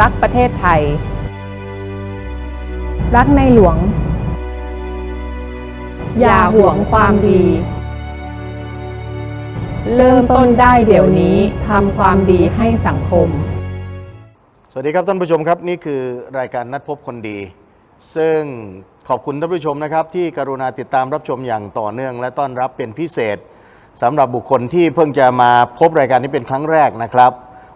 รักประเทศไทย รักในหลวง อย่าห่วงความดี เริ่มต้นได้เดี๋ยวนี้ทำความดีให้สังคม สวัสดีครับท่านผู้ชมครับ นี่คือรายการนัดพบคนดี ซึ่งขอบคุณท่านผู้ชมนะครับ ที่กรุณาติดตามรับชมอย่างต่อเนื่อง และต้อนรับเป็นพิเศษสำหรับบุคคลที่เพิ่งจะมาพบรายการนี้เป็นครั้งแรกนะครับ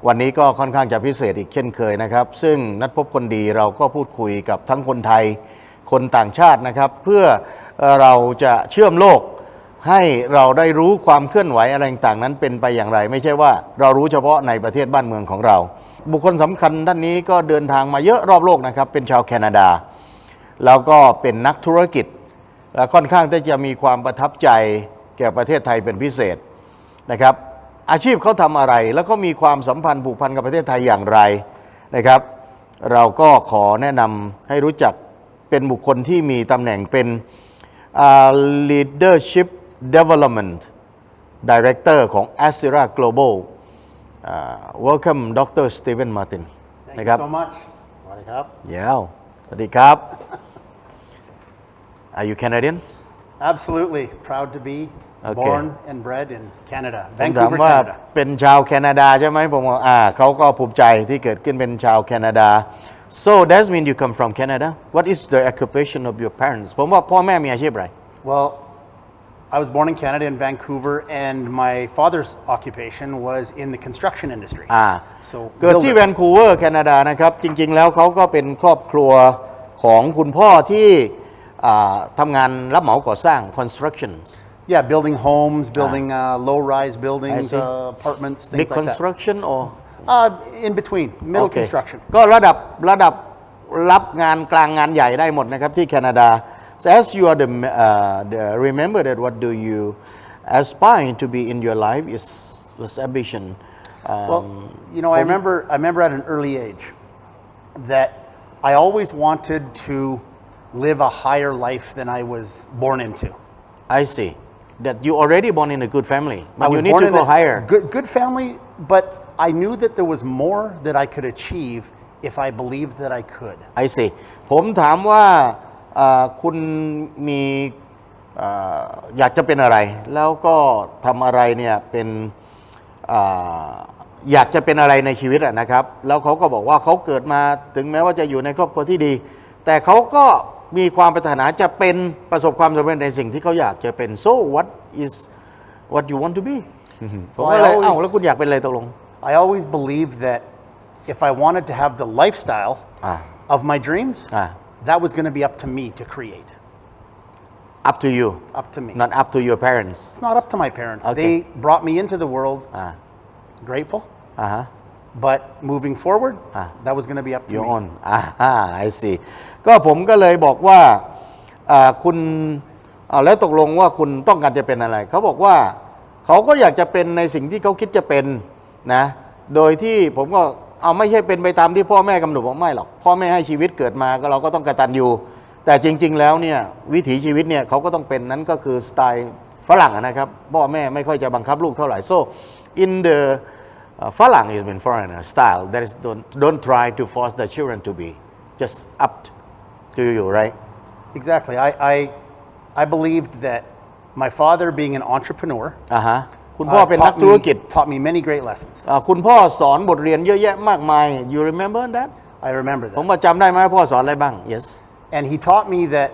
วันนี้ก็ค่อนข้างจะพิเศษอีกเช่นเคยนะครับ ซึ่งนัดพบคนดีเราก็พูดคุยกับทั้งคนไทย คนต่างชาตินะครับ เพื่อเราจะเชื่อมโลกให้เราได้รู้ความเคลื่อนไหวอะไรต่างนั้นเป็นไปอย่างไร ไม่ใช่ว่าเรารู้เฉพาะในประเทศบ้านเมืองของเรา บุคคลสำคัญท่านนี้ก็เดินทางมาเยอะรอบโลกนะครับ เป็นชาวแคนาดา แล้วก็เป็นนักธุรกิจและค่อนข้างที่จะมีความประทับใจเกี่ยวกับประเทศไทยเป็นพิเศษนะครับ อาชีพเขาทำอะไร แล้วก็มีความสัมพันธ์ผูกพันกับประเทศไทยอย่างไรนะครับ เราก็ขอแนะนำให้รู้จักเป็นบุคคลที่มีตำแหน่งเป็นอ่า leadership development director ของ a s i r a Global อ่า welcome Dr. Stephen Martin Thank นะครับ you so much สวัสดีครับเย้วสวัสดีครับ Are you Canadian Absolutely proud to be Okay. born and bred in Canada ผมถาม Vancouver ว่า Canada เป็นชาวแคนาดาใช่ไหมผมบอกอ่าเขาก็ภูมิใจที่เกิดขึ้นเป็นชาวแคนาดา so that means you come from Canada what is the occupation of your parents ผมว่าพ่อแม่มีอาชีพอะไร well I was born in Canada in Vancouver and my father's occupation was in the construction industry อ่า so เกิดที่ builder. แวนคูเวอร์แคนาดานะครับ จริง ๆ แล้วเขาก็เป็นครอบครัวของคุณพ่อที่อ่าทำงานรับเหมาก่อสร้าง construction yeah building homes building uh, low-rise buildings see. uh, apartments big things like that construction or uh, in between middle โอเค construction ก็ระดับระดับรับงานกลางงานใหญ่ได้หมดนะครับที่แคนาดา so as you are the, uh, the remember that what do you aspire to be in your life is was ambition um, Well, you know, I remember, I remember at an early age that I always wanted to live a higher life than I was born into. I see That you already born in a good family I but you was need born to in go a higher Good, good family, but I knew that there was more that I could achieve if I believed that I could. I see ผมถามว่าเอ่อคุณมีเอ่ออยากจะเป็นอะไร แล้วก็ทำอะไรเนี่ยเป็นเอ่ออยากจะเป็นอะไรในชีวิตอะนะครับ แล้วเขาก็บอกว่าเขาเกิดมาถึงแม้ว่าจะอยู่ในครอบครัวที่ดี แต่เขาก็ มีความปรารถนาจะเป็นประสบความสำเร็จในสิ่งที่เขาอยากจะเป็น so what is what you want to be ผมก็เลย Well, I always- เอ้าแล้วคุณอยากเป็นอะไรตกลง I always believed that if I wanted to have the lifestyle Ah. of my dreams, Ah. that was going to be up to me to create. up to you Up to me. not up to your parents It's not up to my parents. Okay. They brought me into the world อ่า grateful, อ่าฮะ But moving forward, Ah. that was going to be up to your me. own อ่าอ่า I see ก็ผมก็เลยบอกว่าอ่าคุณอ่าแล้วตกลงว่าคุณต้องการจะเป็นอะไร เขาบอกว่าเขาก็อยากจะเป็นในสิ่งที่เขาคิดจะเป็นนะ โดยที่ผมก็เอาไม่ใช่เป็นไปตามที่พ่อแม่กำหนดบอกไม่หรอก พ่อแม่ให้ชีวิตเกิดมาก็เราก็ต้องกตัญญูแต่จริง ๆ แล้วเนี่ยวิถีชีวิตเนี่ยเขาก็ต้องเป็นนั้นก็คือสไตล์ฝรั่งอะนะครับ พ่อแม่ไม่ค่อยจะบังคับลูกเท่าไหร่ so in the uh, ฝรั่ง is been foreigner style that is don't don't try to force the children to be just up to you right Exactly. I, I, I believed that my father, being an entrepreneur, อ่าฮะคุณพ่อ uh, เป็นนัก taught, ธุรกิจ me, taught me many great lessons. อ่าคุณพ่อสอนบทเรียนเยอะแยะมากมาย you remember that I remember ผม that. มาจำได้ไหมพ่อสอนอะไรบ้าง yes And he taught me that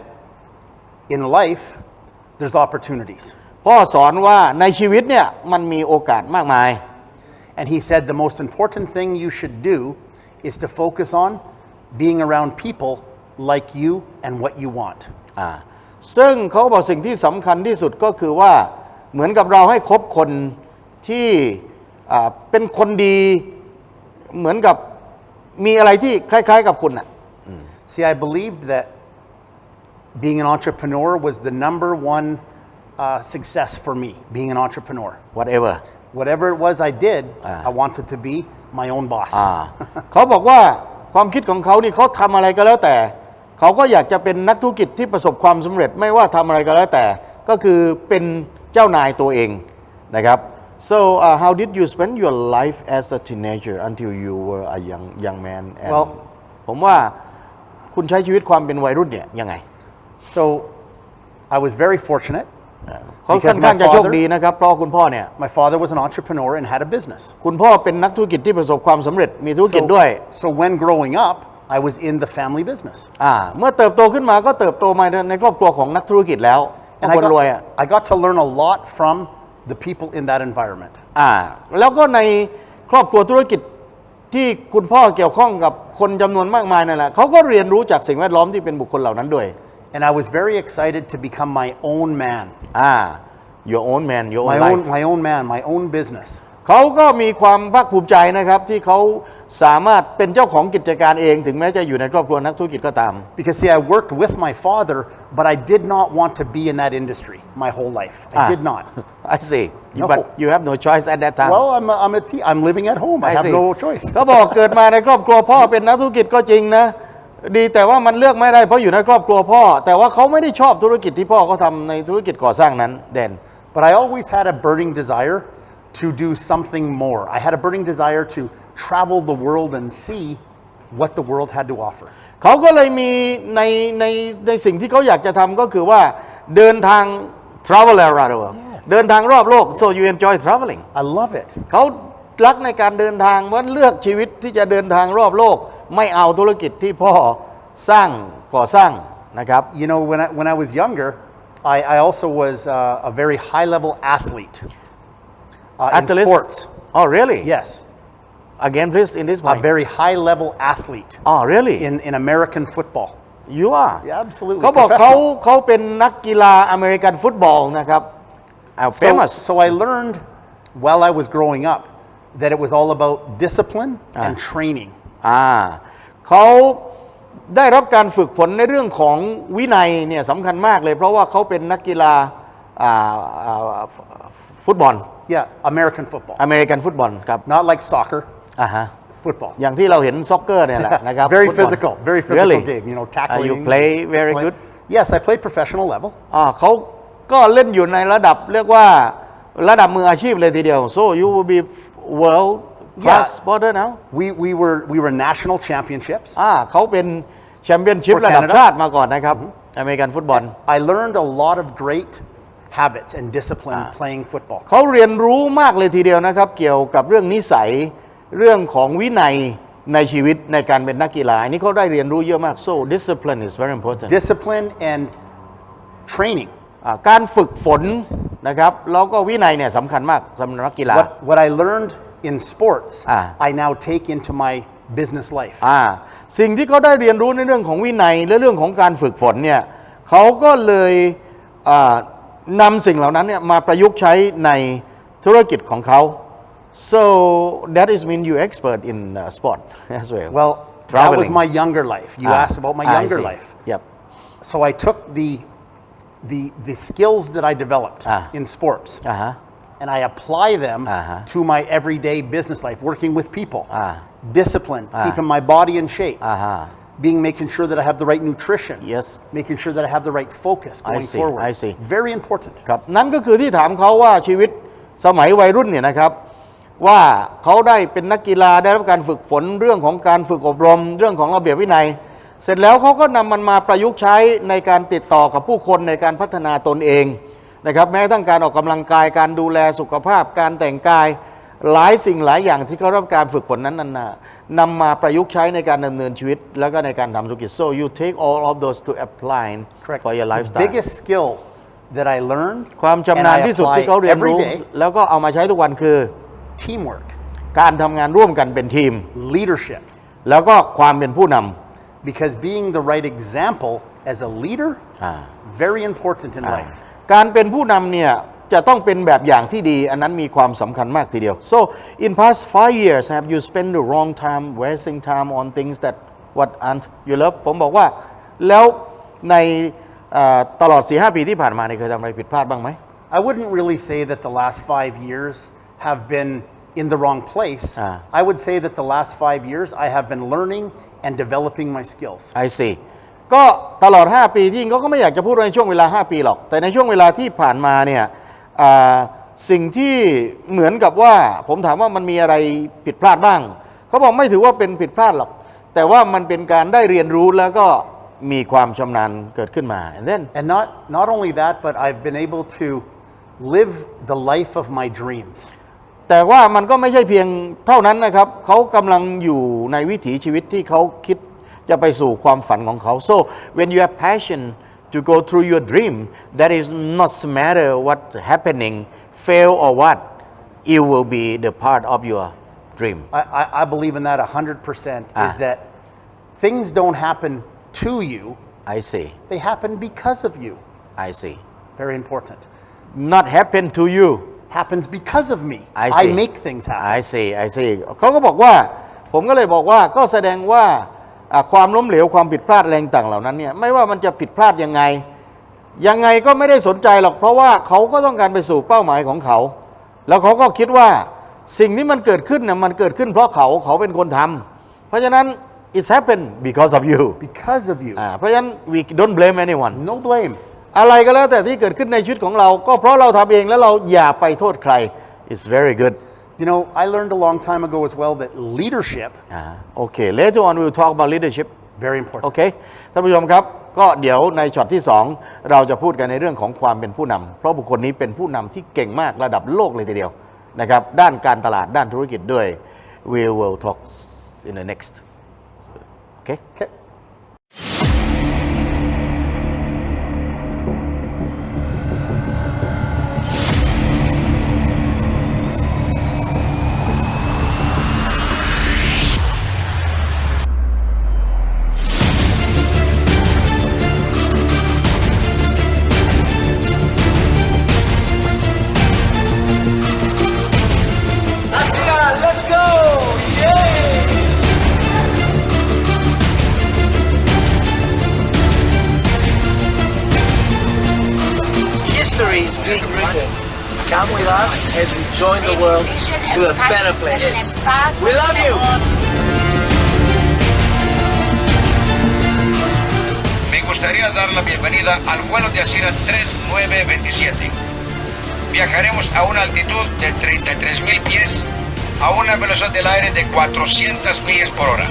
in life, there's opportunities. พ่อสอนว่าในชีวิตเนี่ยมันมีโอกาสมากมาย And he said the most important thing you should do is to focus on being around people like you and what you want. อ่าซึ่งเขาบอกสิ่งที่สำคัญที่สุดก็คือว่าเหมือนกับเราให้คบคนที่อ่าเป็นคนดีเหมือนกับมีอะไรที่คล้าย ๆ กับคุณอ่ะ See, I believed that being an entrepreneur was the number one uh, success for me, being an entrepreneur. whatever Whatever it was I did, Ah. I wanted to be my own boss. อ่า เขาบอกว่าความคิดของเขานี่เขาทำอะไรก็แล้วแต่ เขาก็อยากจะเป็นนักธุรกิจที่ประสบความสำเร็จไม่ว่าทำอะไรก็แล้วแต่ ก็คือเป็นเจ้านายตัวเองนะครับ so uh, how did you spend your life as a teenager until you were a young young man and Well- ผมว่าคุณใช้ชีวิตความเป็นวัยรุ่นเนี่ยยังไง So I was very fortunate. เขา Because ค่อนข้าง my จะโชค father- ดีนะครับ เพราะคุณพ่อเนี่ย My father was an entrepreneur and had a business. คุณพ่อเป็นนักธุรกิจที่ประสบความสำเร็จมีธุรกิจ So, ด้วย so when growing up, I was in the family business. อ่าเมื่อเติบโตขึ้นมาก็เติบโตมาในครอบครัวของนักธุรกิจแล้ว And ค I นรวยอะ got, I got to learn a lot from the people in that environment. อ่าแล้วก็ในครอบครัวธุรกิจที่คุณพ่อเกี่ยวข้องกับคนจำนวนมากมายนั่นแหละเขาก็เรียนรู้จากสิ่งแวดล้อมที่เป็นบุคคลเหล่านั้นด้วย And I was very excited to become my own man. อ่า your own man your own My life own, my own man, my own business. เขาก็มีความภาคภูมิใจนะครับ ที่เขาสามารถเป็นเจ้าของกิจการเอง ถึงแม้จะอยู่ในครอบครัวนักธุรกิจก็ตาม Because see, I worked with my father, but I did not want to be in that industry my whole life. I Ah. did not. I see you, No. but you have no choice at that time Well, I'm, a, I'm, a te- I'm living at home. I, have see. no choice. เขาบอกเกิดมาในครอบครัวพ่อเป็นนักธุรกิจก็จริงนะ ดีแต่ว่ามันเลือกไม่ได้เพราะอยู่ในครอบครัวพ่อ แต่ว่าเขาไม่ได้ชอบธุรกิจที่พ่อเขาทำในธุรกิจก่อสร้างนั้นเด่น But I always had a burning desire to do something more. I had a burning desire to travel the world and see what the world had to offer. เขาก็เลยมีในในในสิ่งที่เขาอยากจะทำก็คือว่าเดินทาง travel around the world เดินทางรอบโลก so you enjoy traveling I love it. เขารักในการเดินทางว่าเลือกชีวิตที่จะเดินทางรอบโลก ไม่เอาธุรกิจที่พ่อสร้างก่อสร้างนะครับ You know, when I, when I was younger, I, I also was uh, a very high level athlete uh, in Athlete? sports. Oh really Yes, again please in this a point very high level athlete Oh really in, in American football. you are Yeah, absolutely. เขาบอกเขา Professional. เขาเป็นนักกีฬาอเมริกันฟุตบอลนะครับอ่า So, famous so I learned while I was growing up that it was all about discipline and training. อ่าเขาได้รับการฝึกฝนในเรื่องของวินัยเนี่ยสำคัญมากเลย เพราะว่าเขาเป็นนักกีฬาอ่าอ่าฟุตบอล Yeah, American football. อเมริกันฟุตบอลครับ Not like soccer, อ่าฮะ football. อย่างที่เราเห็นซ็อกเกอร์เนี่ยแหละนะครับ very ฟุตบอล physical, very physical Really? game. You know, Uh, tackling. you play very play- good Yes, I played professional level. อ่าเขาก็เล่นอยู่ในระดับเรียกว่าระดับมืออาชีพเลยทีเดียว so you will be world class Yeah. sporter now We, we were we were national championships. อ่าเขาเป็นแชมเปี้ยนชิพ For ระดับ Canada ชาติมาก่อนนะครับอเมริกันฟุตบอล I learned a lot of great habits and discipline playing football. เขาเรียนรู้มากเลยทีเดียวนะครับ เกี่ยวกับเรื่องนิสัยเรื่องของวินัยในชีวิตในการเป็นนักกีฬาอันนี้เขาได้เรียนรู้เยอะมาก so discipline is very important Discipline and training. อ่าการฝึกฝนนะครับแล้วก็วินัยเนี่ยสำคัญมากสำหรับนักกีฬา What what I learned in sports, Ah. I now take into my business life. อ่าสิ่งที่เขาได้เรียนรู้ในเรื่องของวินัยและเรื่องของการฝึกฝนเนี่ยเขาก็เลยอ่านำสิ่งเหล่านั้นเนี่ยมาประยุกต์ใช้ในธุรกิจของเขา so that is mean you expert in uh, sport as well Well, that was Traveling. my younger life. You Ah, asked about my I younger see. life. Yep. So I took the the the skills that I developed Ah. in sports อ่าฮะ And I apply them Uh-huh. to my everyday business life, working with people. Ah. Discipline, keeping my body in shape. อ่าฮะ Being making sure that I have the right nutrition. Yes. Making sure that I have the right focus I going see, forward. I see. Very important. ครับนั่นก็คือที่ถามเขาว่าชีวิตสมัยวัยรุ่นเนี่ยนะครับ ว่าเขาได้เป็นนักกีฬาได้รับการฝึกฝนเรื่องของการฝึกอบรม เรื่องของระเบียบวินัย เสร็จแล้วเขาก็นำมันมาประยุกต์ใช้ในการติดต่อกับผู้คนในการพัฒนาตนเอง นะครับแม้กระทั่งการออกกำลังกายการดูแลสุขภาพการแต่งกายหลายสิ่งหลายอย่างที่เขารับการฝึกฝนนั้นนานๆนำมาประยุกต์ใช้ในการดำเนินชีวิต แล้วก็ในการทำธุรกิจ so you take all of those to apply for your The lifestyle biggest skill that I learned ความชำนาญ and I ที่สุด apply ที่เขาเรียน every รู้ day แล้วก็เอามาใช้ทุกวันคือ teamwork, การทำงานร่วมกันเป็นทีม leadership. แล้วก็ความเป็นผู้น Because being the right example as a leader, ำอ่า very important in life. การเป็นผู้นำเนี่ยจะต้องเป็นแบบอย่างที่ดี อันนั้นมีความสำคัญมากทีเดียว so in past five years have you spent the wrong time wasting time on things that what aren't you love ผมบอกว่าแล้วในเอ่อตลอด 4-5 ปีที่ผ่านมาเนี่ยเคยทำอะไรผิดพลาดบ้างไหม I wouldn't really say that the last five years have been in the wrong place. Ah. I would say that the last five years I have been learning and developing my skills. I see ก็ตลอด 5 ปีที่จริงเขาก็ไม่อยากจะพูดในช่วงเวลา 5 ปีหรอก แต่ในช่วงเวลาที่ผ่านมาเนี่ยอ่าสิ่งที่เหมือนกับว่า ผมถามว่ามันมีอะไรผิดพลาดบ้างเขาบอกไม่ถือว่าเป็นผิดพลาดหรอก แต่ว่ามันเป็นการได้เรียนรู้แล้วก็มีความชำนาญเกิดขึ้นมา and then And not, not only that, but I've been able to live the life of my dreams. แต่ว่ามันก็ไม่ใช่เพียงเท่านั้นนะครับ เขากำลังอยู่ในวิถีชีวิตที่เขาคิด จะไปสู่ความฝันของเขา so when you have passion to go through your dream that is not matter what's happening fail or what it will be the part of your dream I, I, I believe in that 100% Ah. is that things don't happen to you, I see they happen because of you. I see Very important. not happen to you Happens because of me. I I see make things happen. I see I see เขาก็บอกว่า ผมก็เลยบอกว่าก็แสดงว่าอ่า ความล้มเหลวความผิดพลาดอะไรต่างๆเหล่านั้นเนี่ยไม่ว่ามันจะผิดพลาดยังไง ยังไงก็ไม่ได้สนใจหรอก เพราะว่าเขาก็ต้องการไปสู่เป้าหมายของเขา แล้วเขาก็คิดว่าสิ่งที่มันเกิดขึ้นน่ะมันเกิดขึ้นเพราะเขาเขาเป็นคนทำเพราะฉะนั้น it's happened because of you Because of you. อ่าเพราะฉะนั้น we don't blame anyone No blame. อะไรก็แล้วแต่ที่เกิดขึ้นในชีวิตของเรา ก็เพราะเราทำเองแล้วเราอย่าไปโทษใคร it's very good You know, I learned a long time ago as well that leadership, อ่าโอเค later on we'll talk about leadership very important. โอเคท่านผู้ชมครับ ก็เดี๋ยวในช็อตที่ 2 เราจะพูดกันในเรื่องของความเป็นผู้นำเพราะบุคคลนี้เป็นผู้นำที่เก่งมากระดับโลกเลยทีเดียวนะครับ ด้านการตลาดด้านธุรกิจด้วย we will talk in the next โอเค Okay. Being written. Come with us as we join the world to a better place. We love you! Me gustaría dar la bienvenida al vuelo de Asira 3927. Viajaremos a una altitud de 33.000 pies a una velocidad del aire de 400 millas por hora.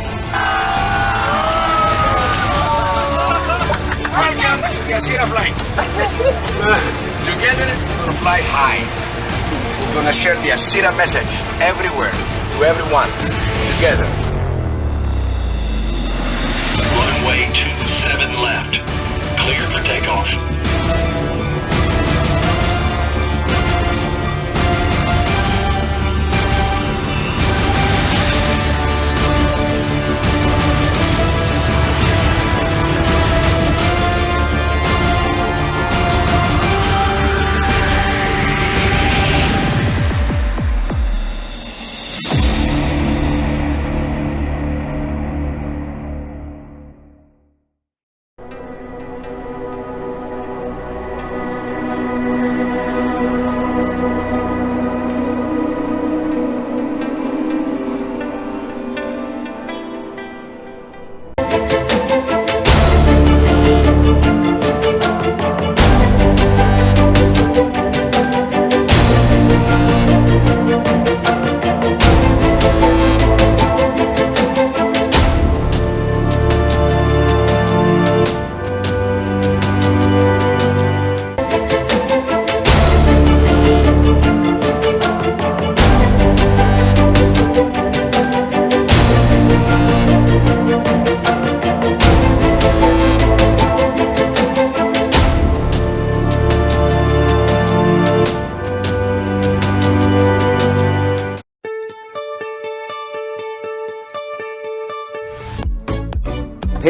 Welcome to Asira flight. Together, we're gonna fly high. We're gonna share the Asira message everywhere, to everyone, together. Runway 27 left. Clear for takeoff.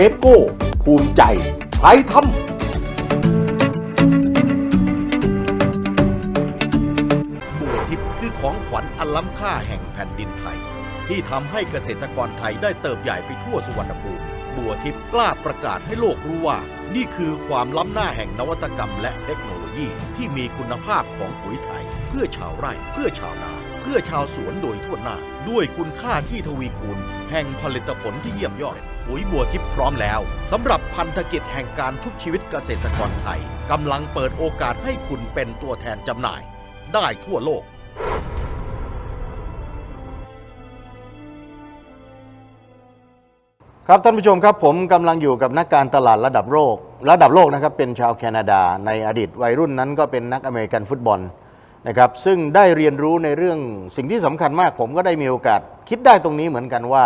เทปโก้ ภูมิใจไทยทำบัวทิพย์คือของขวัญอันล้ำค่าแห่งแผ่นดินไทย ที่ทำให้เกษตรกรไทยได้เติบใหญ่ไปทั่วสุวรรณภูมิบัวทิพย์กล้าประกาศให้โลกรู้ว่า นี่คือความล้ำหน้าแห่งนวัตกรรมและเทคโนโลยีที่มีคุณภาพของปุ๋ยไทย เพื่อชาวไร่ เพื่อชาวนา เพื่อชาวสวนโดยทั่วหน้า ด้วยคุณค่าที่ทวีคูณ แห่งผลิตผลที่เยี่ยมยอด ปุ๋ยบัวทิพย์พร้อมแล้วสำหรับพันธกิจแห่งการชุบชีวิตเกษตรกรไทยกำลังเปิดโอกาสให้คุณเป็นตัวแทนจำหน่าย ได้ทั่วโลก ครับท่านผู้ชมครับผมกำลังอยู่กับนักการตลาดระดับโลก ระดับโลกนะครับเป็นชาวแคนาดา ในอดีตวัยรุ่นนั้นก็เป็นนักอเมริกันฟุตบอลนะครับซึ่งได้เรียนรู้ในเรื่องสิ่งที่สำคัญมาก ผมก็ได้มีโอกาสคิดได้ตรงนี้เหมือนกันว่า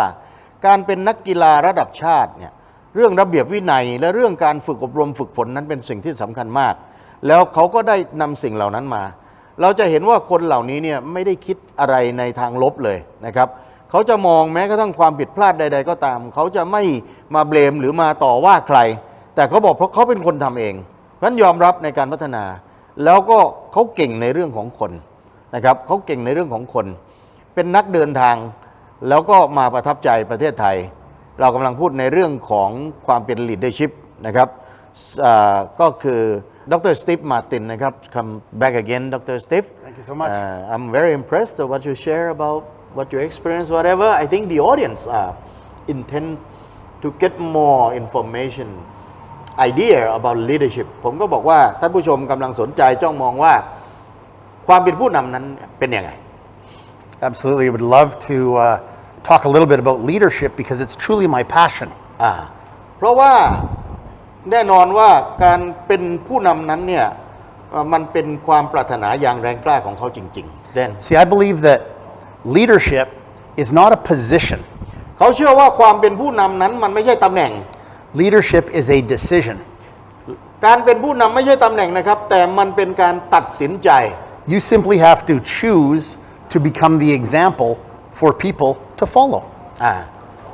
การเป็นนักกีฬาระดับชาติเนี่ยเรื่องระเบียบวินัย และเรื่องการฝึกอบรมฝึกฝนนั้นเป็นสิ่งที่สำคัญมาก แล้วเขาก็ได้นำสิ่งเหล่านั้นมา เราจะเห็นว่าคนเหล่านี้เนี่ยไม่ได้คิดอะไรในทางลบเลยนะครับเขาจะมองแม้กระทั่งความผิดพลาดใด ๆ ก็ตาม เขาจะไม่มาเบลมหรือมาต่อว่าใคร แต่เขาบอกเพราะเขาเป็นคนทำเองเพราะนั้นยอมรับในการพัฒนา แล้วก็เขาเก่งในเรื่องของคนนะครับเขาเก่งในเรื่องของคน เป็นนักเดินทาง แล้วก็มาประทับใจประเทศไทย เรากำลังพูดในเรื่องของความเป็น leadership นะครับอ่าก็คือดรสตีฟมาตินนะครับ come back again Dr. Steve Thank you so much. Uh, I'm very impressed with what you share about what you experience, whatever. I think the audience uh, intend to get more information, idea about leadership. ผมก็บอกว่าท่านผู้ชมกำลังสนใจจ้องมองว่า ความเป็นผู้นำนั้นเป็นยังไง Absolutely. I would love to uh, talk a little bit about leadership because it's truly my passion. อ่าเพราะว่าแน่นอนว่าการเป็นผู้นำนั้นเนี่ยเอ่อมันเป็นความปรารถนาอย่างแรงกล้าของเขาจริงๆเดน See, I believe that leadership is not a position, เขาเชื่อว่าความเป็นผู้นำนั้นมันไม่ใช่ตำแหน่ง leadership is a decision. การเป็นผู้นำไม่ใช่ตำแหน่งนะครับ แต่มันเป็นการตัดสินใจ You simply have to choose to become the example for people to follow. อ่า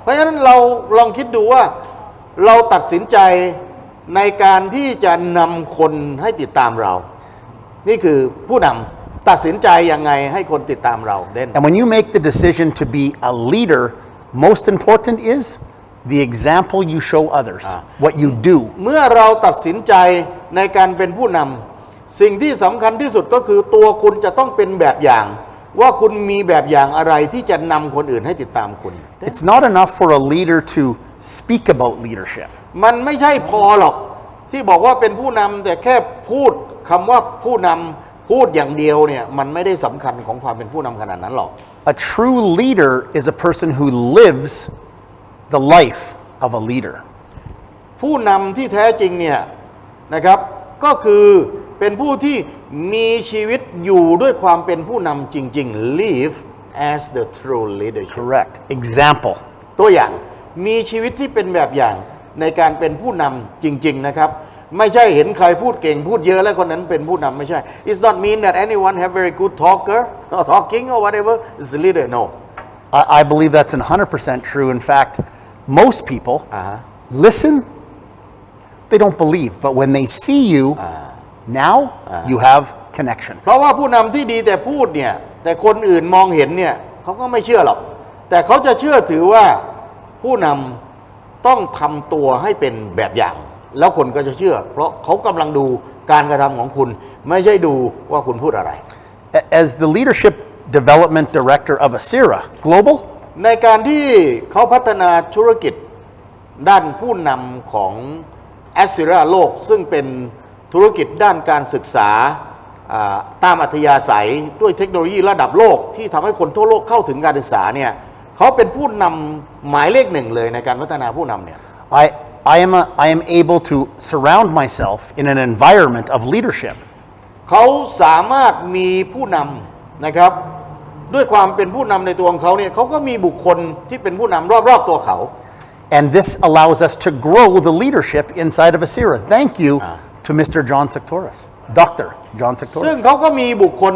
เพราะฉะนั้นเราลองคิดดูว่าเราตัดสินใจในการที่จะนำคนให้ติดตามเรา นี่คือผู้นำตัดสินใจยังไงให้คนติดตามเราเด่น And when you make the decision to be a leader, most important is the example you show others, what you do. เมื่อเราตัดสินใจในการเป็นผู้นำสิ่งที่สำคัญที่สุดก็คือตัวคุณจะต้องเป็นแบบอย่าง ว่าคุณมีแบบอย่างอะไรที่จะนำคนอื่นให้ติดตามคุณ It's not enough for a leader to speak about leadership. มันไม่ใช่พอหรอกที่บอกว่าเป็นผู้นำแต่แค่พูดคำว่าผู้นำพูดอย่างเดียวเนี่ยมันไม่ได้สำคัญของความเป็นผู้นำขนาดนั้นหรอก A true leader is a person who lives the life of a leader. ผู้นำที่แท้จริงเนี่ยนะครับก็คือ เป็นผู้ที่มีชีวิตอยู่ด้วยความเป็นผู้นำจริง ๆ live as the true leadership Correct. Example. ตัวอย่างมีชีวิตที่เป็นแบบอย่างในการเป็นผู้นำจริง ๆ นะครับ ไม่ใช่เห็นใครพูดเก่งพูดเยอะแล้วคนนั้นเป็นผู้นำไม่ใช่ It's not mean that anyone have very good talker or talking or whatever is a leader no I, I believe that's 100% true. In fact, most people Uh-huh. listen, they don't believe. But when they see you, now you have connection. เพราะว่าผู้นำที่ดีแต่พูดเนี่ย แต่คนอื่นมองเห็นเนี่ยเขาก็ไม่เชื่อหรอก แต่เขาจะเชื่อถือว่าผู้นำต้องทำตัวให้เป็นแบบอย่าง แล้วคนก็จะเชื่อ เพราะเขากำลังดูการกระทำของคุณ ไม่ใช่ดูว่าคุณพูดอะไร A- As the leadership development director of Asira Global, ในการที่เขาพัฒนาธุรกิจด้านผู้นำของแอสซิราโลก ซึ่งเป็น ธุรกิจด้านการศึกษาอ่าตามอัธยาศัยด้วยเทคโนโลยีระดับโลกที่ทำให้คนทั่วโลกเข้าถึงการศึกษาเนี่ยเขาเป็นผู้นำหมายเลขหนึ่งเลยในการพัฒนาผู้นำเนี่ย I, I, am a, I am able to surround myself in an environment of leadership. เขาสามารถมีผู้นำนะครับ ด้วยความเป็นผู้นำในตัวของเขาเนี่ยเขาก็มีบุคคลที่เป็นผู้นำรอบๆตัวเขา And this allows us to grow the leadership inside of Asira. Thank you to Mr. John Sectoris, Dr. John ซึ่ง Sectoris. เขาก็มีบุคคล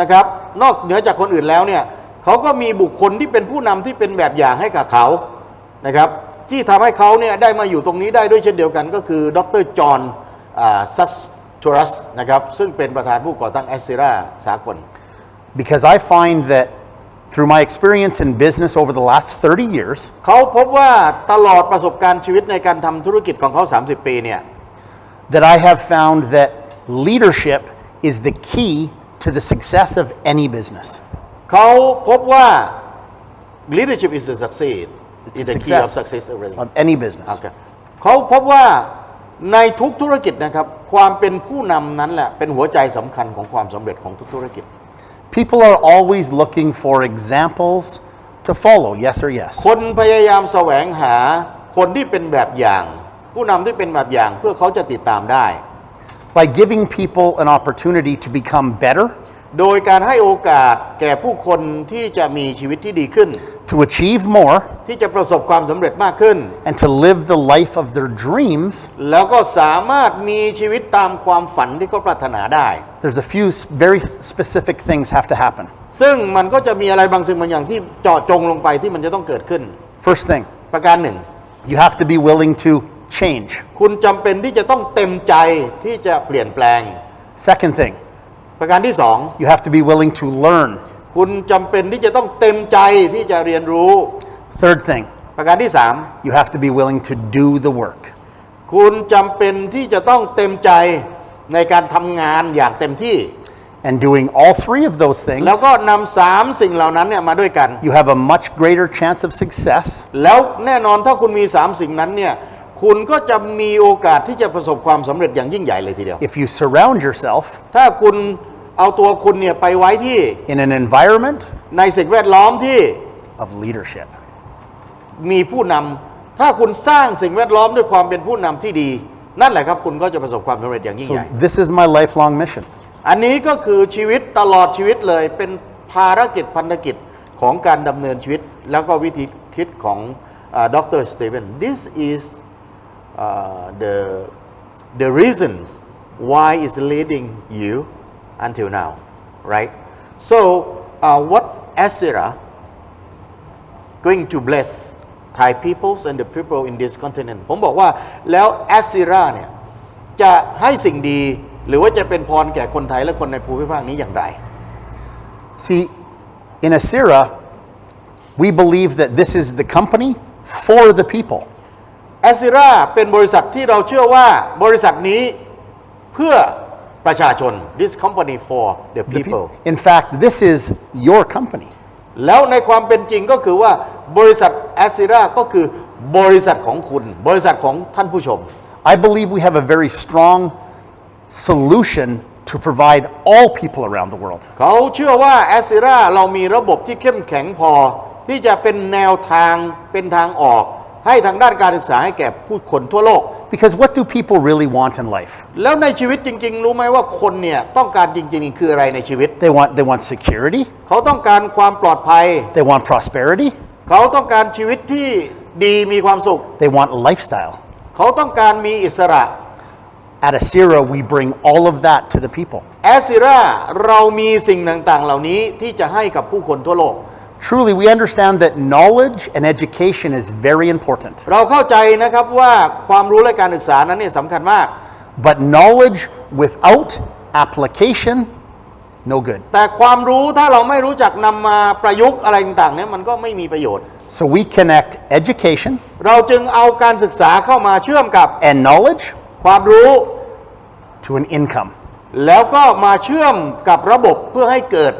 นะครับ นอกเหนือจากคนอื่นแล้วเนี่ยเขาก็มีบุคคลที่เป็นผู้นำที่เป็นแบบอย่างให้กับเขานะครับ ที่ทำให้เขาเนี่ยได้มาอยู่ตรงนี้ได้ด้วยเช่นเดียวกันก็คือดรจอห์นซัสทูรัสนะครับซึ่งเป็นประธานผู้ก่อตั้งแอสซิราสากล Because I find that through my experience in business over the last 30 years, เขาพบว่าตลอดประสบการณ์ชีวิตในการทำธุรกิจของเขา 30 ปีเนี่ย that I have found that leadership is the key to the success of any business. เขาพบว่า leadership is the succeed It's is a the key of success success everything of any business. โอเคเขาพบว่าในทุกธุรกิจนะครับ ความเป็นผู้นำนั้นแหละ เป็นหัวใจสำคัญของความสำเร็จของทุกธุรกิจ People are always looking for examples to follow, yes or yes. คนพยายามแสวงหาคนที่เป็นแบบอย่าง ผู้นำที่เป็นแบบอย่างเพื่อเขาจะติดตามได้ By giving people an opportunity to become better, โดยการให้โอกาสแก่ผู้คนที่จะมีชีวิตที่ดีขึ้น to achieve more, ที่จะประสบความสำเร็จมากขึ้น and to live the life of their dreams, แล้วก็สามารถมีชีวิตตามความฝันที่เขาปรารถนาได้ there's a few s- very specific things have to happen. ซึ่งมันก็จะมีอะไรบางสิ่งบางอย่างที่เจาะจงลงไปที่มันจะต้องเกิดขึ้น First thing, ประการหนึ่ง you have to be willing to change. คุณจำเป็นที่จะต้องเต็มใจที่จะเปลี่ยนแปลง Second thing, ประการที่สอง you have to be willing to learn. คุณจำเป็นที่จะต้องเต็มใจที่จะเรียนรู้ Third thing, ประการที่สาม you have to be willing to do the work. คุณจำเป็นที่จะต้องเต็มใจในการทำงานอย่างเต็มที่ And doing all three of those things, แล้วก็นำสามสิ่งเหล่านั้นเนี่ยมาด้วยกัน you have a much greater chance of success แล้วแน่นอนถ้าคุณมีสามสิ่งนั้นเนี่ย คุณก็จะมีโอกาสที่จะประสบความสำเร็จอย่างยิ่งใหญ่เลยทีเดียว if you surround yourself ถ้าคุณเอาตัวคุณเนี่ยไปไว้ที่ in an environment ในสิ่งแวดล้อมที่ of leadership. มีผู้นำถ้าคุณสร้างสิ่งแวดล้อมด้วยความเป็นผู้นำที่ดี นั่นแหละครับคุณก็จะประสบความสำเร็จอย่างยิ่ง So ใหญ่ this is my lifelong mission. อันนี้ก็คือชีวิตตลอดชีวิตเลยเป็นภารกิจพันธกิจของการดำเนินชีวิต แล้วก็วิธีคิดของดรสตีเวน this is uh, the the reasons why is leading you until now right so uh, what Asira going to bless Thai peoples and the people in this continent ผมบอกว่าแล้ว Asira เนี่ยจะให้สิ่งดี หรือว่าจะเป็นพรแก่คนไทยและคนในภูมิภาคนี้อย่างไร See, in Asira, we believe that this is the company for the people. แอสซิราเป็นบริษัทที่เราเชื่อว่าบริษัทนี้เพื่อประชาชน this company for the The peop- people In fact, this is your company. แล้วในความเป็นจริงก็คือว่าบริษัทแอสซิราก็คือบริษัทของคุณ บริษัทของท่านผู้ชม I believe we have a very strong solution to provide all people around the world. เขาเชื่อว่าแอสซิราเรามีระบบที่เข้มแข็งพอ ที่จะเป็นแนวทางเป็นทางออก ให้ทางด้านการศึกษาให้แก่ผู้คนทั่วโลก Because what do people really want in life? แล้วในชีวิตจริง ๆ รู้ไหมว่าคนเนี่ยต้องการจริง ๆ คืออะไรในชีวิต They want they want security, เขาต้องการความปลอดภัย they want prosperity, เขาต้องการชีวิตที่ดีมีความสุข they want lifestyle. เขาต้องการมีอิสระ At Asira, we bring all of that to the people. แอสซิราเรามีสิ่งต่างๆ เหล่านี้ที่จะให้กับผู้คนทั่วโลก Truly, we understand that knowledge and education is very important. เราเข้าใจนะครับว่าความรู้และการศึกษานั้นเนี่ยสำคัญมาก But knowledge without application, no good. แต่ความรู้ถ้าเราไม่รู้จักนำมาประยุกต์อะไรต่างๆเนี่ยมันก็ไม่มีประโยชน์ So we connect education เราจึงเอาการศึกษาเข้ามาเชื่อมกับ and knowledge ความรู้ to an income. แล้วก็มาเชื่อมกับระบบเพื่อให้เกิด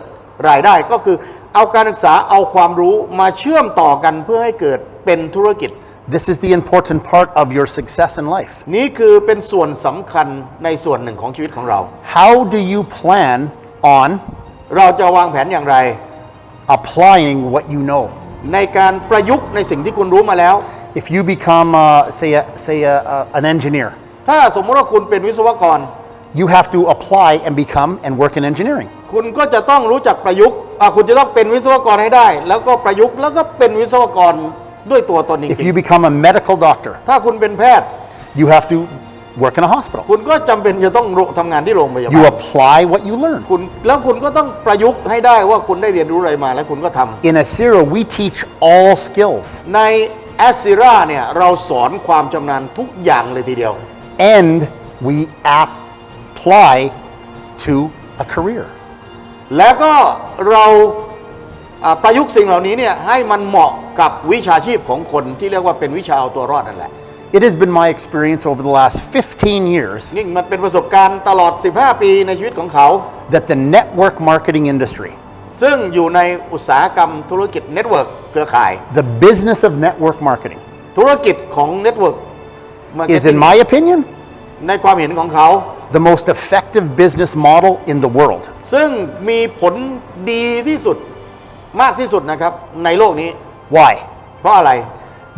รายได้ก็คือ เอาการศึกษาเอาความรู้มาเชื่อมต่อกันเพื่อให้เกิดเป็นธุรกิจ This is the important part of your success in life. นี่คือเป็นส่วนสำคัญในส่วนหนึ่งของชีวิตของเรา How do you plan on เราจะวางแผนอย่างไร applying what you know? ในการประยุกต์ในสิ่งที่คุณรู้มาแล้ว If you become, uh, say, a, say a, a, an engineer, ถ้าสมมติว่าคุณเป็นวิศวกร you have to apply and become and work in engineering. คุณก็จะต้องรู้จักประยุกต์อะคุณจะต้องเป็นวิศวกรให้ได้ แล้วก็ประยุกต์แล้วก็เป็นวิศวกรด้วยตัวตนจ If ริ you ง become a medical doctor, ๆถ้าคุณเป็นแพทย์ you have to work in a hospital. คุณก็จำเป็นจะต้องทำงานที่โรงพยาบา You ล apply what you learn. คุณแล้วคุณก็ต้องประยุกต์ให้ได้ว่าคุณได้เรียนรู้อะไรมาแล้วคุณก็ทำ In Asira, we teach all skills. ในแอสซิราเนี่ยเราสอนความชำนาญทุกอย่างเลยทีเดียว and we apply to a career. แล้วก็เราอ่าประยุกต์สิ่งเหล่านี้เนี่ยให้มันเหมาะกับวิชาชีพของคนที่เรียกว่าเป็นวิชาเอาตัวรอดนั่นแหละ It has been my experience over the last 15 years นี่มันเป็นประสบการณ์ตลอด 15 ปีในชีวิตของเขา that the network marketing industry, ซึ่งอยู่ในอุตสาหกรรมธุรกิจเน็ตเวิร์กเครือข่าย the business of network marketing, ธุรกิจของเน็ตเวิร์ก is, in my opinion, ในความเห็นของเขา the most effective business model in the world. ซึ่งมีผลดีที่สุดมากที่สุดนะครับในโลกนี้ Why? เพราะอะไร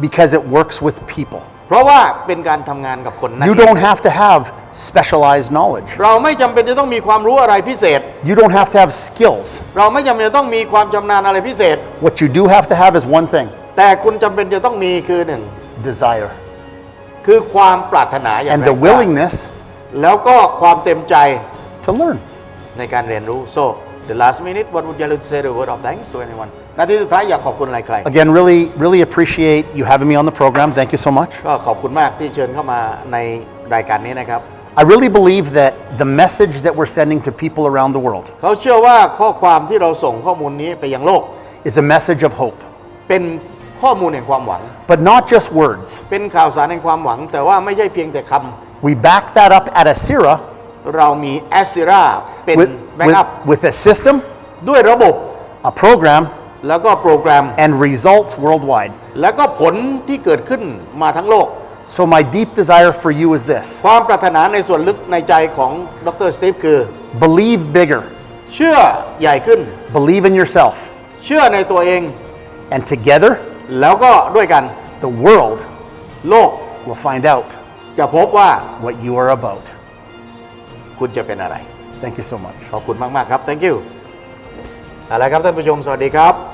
Because it works with people. เพราะว่าเป็นการทำงานกับคนนั่น You เอง don't have to have specialized knowledge. เราไม่จำเป็นจะต้องมีความรู้อะไรพิเศษ You don't have to have skills. เราไม่จำเป็นจะต้องมีความชำนาญอะไรพิเศษ What you do have to have is one thing แต่คุณจำเป็นจะต้องมีคือหนึ่ง desire คือความปรารถนาอย่าง and แร the งกล้า willingness แล้วก็ความเต็มใจ to learn. ในการเรียนรู้ so the last minute what would you like to say the word of thanks to anyone นาทีสุดท้ายอยากขอบคุณอะไรใคร Again, really, really appreciate you having me on the program. Thank you so much. ก็ขอบคุณมากที่เชิญเข้ามาในรายการนี้นะครับ I really believe that the message that we're sending to people around the world เขาเชื่อว่าข้อความที่เราส่งข้อมูลนี้ไปยังโลก is a message of hope, เป็นข้อมูลแห่งความหวัง but not just words. เป็นข่าวสารแห่งความหวัง แต่ว่าไม่ใช่เพียงแต่ค We back that up at Asira ำเรามีแอสซิราเป็น with, แบ็ก with, อัพ with a system, ด้วยระบบ a program, แล้วก็โปรแกรม and results worldwide. แล้วก็ผลที่เกิดขึ้นมาทั้งโลก So, my deep desire for you is this ความปรารถนาในส่วนลึกในใจของดรสตีฟคือ believe bigger, เชื่อใหญ่ขึ้น believe in yourself, เชื่อในตัวเอง and together, แล้วก็ด้วยกัน the world โลก will find out จะพบว่า what you are about. คุณจะเป็นอะไร Thank you so much. ขอบคุณมาก ๆ ครับ thank you เอาละครับท่านผู้ชม สวัสดีครับ